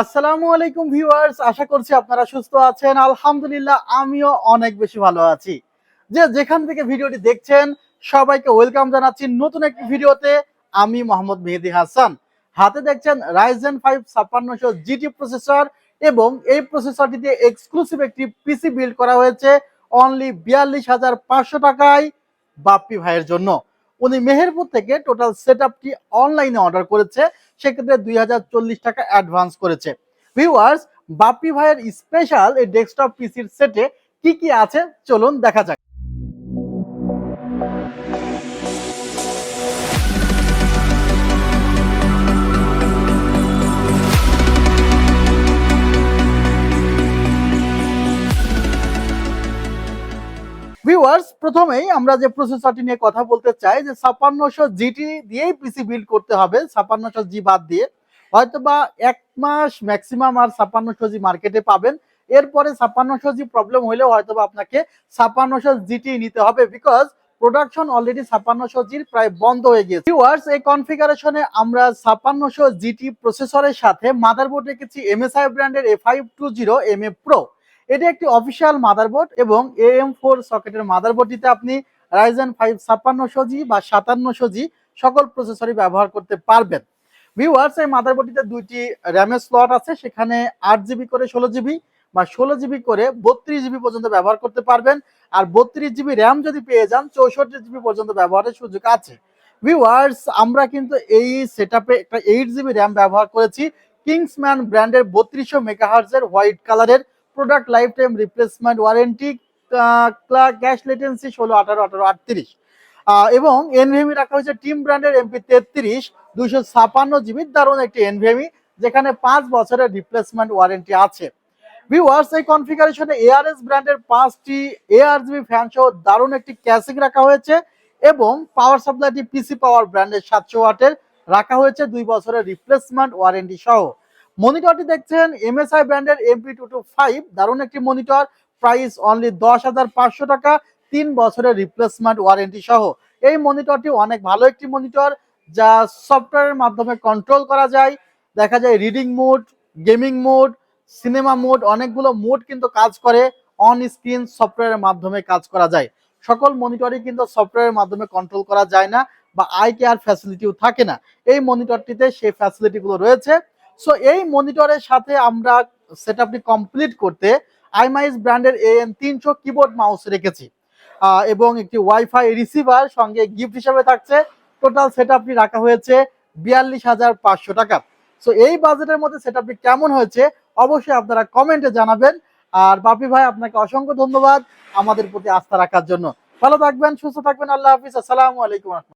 আসসালামু আলাইকুম ভিউয়ার্স, আশা করছি আপনারা সুস্থ আছেন। আলহামদুলিল্লাহ, আমিও অনেক বেশি ভালো আছি। যে যেখান থেকে ভিডিওটি দেখছেন, সবাইকে ওয়েলকাম জানাচ্ছি নতুন একটি ভিডিওতে। আমি মোহাম্মদ মেহেদি হাসান। হাতে দেখছেন রাইজেন ফাইভ ছাপ্পান্নশো জিটি প্রসেসর এবং এই প্রসেসরটি দিয়ে এক্সক্লুসিভ একটি পিসি বিল্ড করা হয়েছে। অনলি বিয়াল্লিশ হাজার পাঁচশো টাকায় বাপ্পি ভাইয়ের জন্য। উনি মেহেরপুর থেকে টোটাল সেট আপটি অনলাইনে অর্ডার করেছে, সেক্ষেত্রে দুই হাজার চল্লিশ টাকা অ্যাডভান্স করেছে। ভিউয়ার্স বাপি ভাইয়ের স্পেশাল এই ডেস্কটপ পিসির সেটে কি কি আছে? চলুন দেখা যাক। ভিউয়ার্স প্রথমেই আমরা যে প্রসেসরটি নিয়ে কথা বলতে চাই, যে ছাপ্পান্নশো জিটি দিয়েই পিসি বিল্ড করতে হবে, ছাপ্পান্নশো জি বাদ দিয়ে। হয়তো বা এক মাস ম্যাক্সিমাম আর ছাপ্পান্নশো জি মার্কেটে পাবেন। এরপরে ছাপ্পান্নশো জি প্রবলেম হলেও হয়তো বা আপনাকে ছাপ্পান্নশো জিটি নিতে হবে বিকজ প্রোডাকশন অলরেডি ছাপ্পান্নশো জির প্রায় বন্ধ হয়ে গিয়েছে। ভিউয়ার্স এই কনফিগারেশনে আমরা ছাপ্পান্নশো জিটি প্রসেসরের সাথে মাদারবোর্ড রেখেছি এমএসআই ব্র্যান্ডের A five two zero M A pro এটি একটি অফিসিয়াল মাদারবোর্ড এবং এএম ফোর সকেটের মাদারবোর্ডটিতে আপনি রাইজেন ফাইভ ছাপ্পান্নশো জি বা সাতান্নশো জি সকল প্রসেসরই ব্যবহার করতে পারবেন। ভিউয়ার্স এই মাদারবোর্ডটিতে দুইটি র্যামের স্লট আছে, সেখানে আট জিবি করে ষোলো জিবি বা ষোলো জিবি করে বত্রিশ জিবি পর্যন্ত ব্যবহার করতে পারবেন। আর বত্রিশ জিবি র্যাম যদি পেয়ে যান, চৌষট্টি জিবি পর্যন্ত ব্যবহারের সুযোগ আছে। ভিউয়ার্স আমরা কিন্তু এই সেট একটা এইট জিবি র্যাম ব্যবহার করেছি। কিংসম্যান ব্র্যান্ডের বত্রিশশো মেগাহার্জের হোয়াইট কালারের product lifetime replacement warranty CAS latency ষোলো, আঠারো আঠারো, আটত্রিশ। এবং এনভিএমি রাখা হয়েছে টিম ব্র্যান্ডের এমপি তেত্রিশ, দুইশো ছাপান্ন জিবির দারুণ একটি এনভিএমি যেখানে পাঁচ বছরের রিপ্লেসমেন্ট ওয়ারেন্টি আছে। ভিউয়ার্স এই কনফিগারেশনে এআরএস ব্র্যান্ডের পাঁচটি এআর জিবি ফ্যান সহ দারুণ একটি ক্যাসিং রাখা হয়েছে এবং পাওয়ার সাপ্লাইটি পিসি পাওয়ার ব্র্যান্ডের সাতশো ওয়াটের রাখা হয়েছে, দুই বছরের রিপ্লেসমেন্ট ওয়ারেন্টি সহ। মনিটরটি দেখছেন এমএসআই ব্র্যান্ডের এমপি টু টু ফাইভ দারুণ একটি মনিটর প্রাইস অনলি দশ হাজার পাঁচশো টাকা, তিন বছরের রিপ্লেসমেন্ট ওয়ারেন্টি সহ। এই মনিটরটি অনেক ভালো একটি মনিটর, যা সফটওয়্যারের মাধ্যমে কন্ট্রোল করা যায়। দেখা যায় reading mode gaming mode cinema mode অনেকগুলো মোড কিন্তু কাজ করে অন স্ক্রিন সফটওয়্যারের মাধ্যমে কাজ করা যায়। সকল মনিটরই কিন্তু সফটওয়্যারের মাধ্যমে কন্ট্রোল করা যায় না, বা আই কেয়ার ফ্যাসিলিটিও থাকে না। এই মনিটরটিতে সেই ফ্যাসিলিটিগুলো রয়েছে। সো এই মনিটরের সাথে আমরা সেট আপটি কমপ্লিট করতে আইমাইস ব্র্যান্ডের এএন তিনশো কিবোর্ড মাউস রেখেছি। এবং একটি ওয়াইফাই রিসিভার সঙ্গে গিফট হিসেবে থাকছে। টোটাল সেট আপটি রাখা হয়েছে বিয়াল্লিশ হাজার পাঁচশো টাকা। সো এই বাজেটের মধ্যে সেট আপটি কেমন হয়েছে অবশ্যই আপনারা কমেন্টে জানাবেন। আর বাপি ভাই, আপনাকে অসংখ্য ধন্যবাদ আমাদের প্রতি আস্থা রাখার জন্য। ভালো থাকবেন, সুস্থ থাকবেন, আল্লাহ হাফিজ। আসসালামু আলাইকুম।